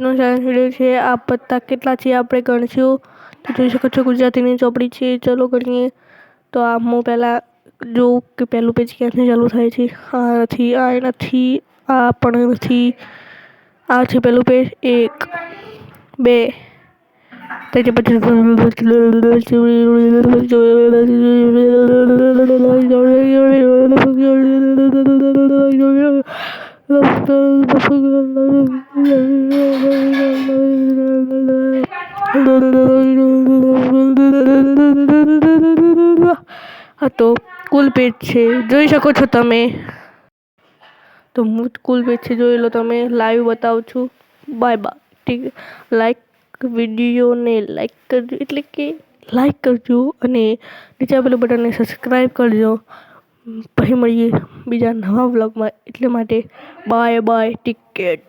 નો science છે. આ પત્તા કેટલા છે આપણે ગણશું. તો જોઈ શકો છો ગુજરાતીની ચોપડી છે. ચલો ગણીએ. તો આ હું પહેલાં જોઉં કે પહેલું પેજ ક્યાંથી ચાલુ થાય છે. આ નથી આ નથી, આ પણ નથી. આ છે પહેલું પેજ એક, બે. તે હા તો કુલપેટ છે. જોઈ શકો છો તમે. તો હું કુલ પેજ છે. જોઈ લો તમે. લાઈવ બતાવું છું. બાય બાય ઠીક લાઈક વિડીયોને લાઈક કરજો. એટલે કે લાઈક કરજો અને નીચે આપેલું બટનને સબસ્ક્રાઈબ કરજો. પછી મળીએ બીજા નવા વ્લોગમાં એટલે માટે બાય બાય ટિકેટ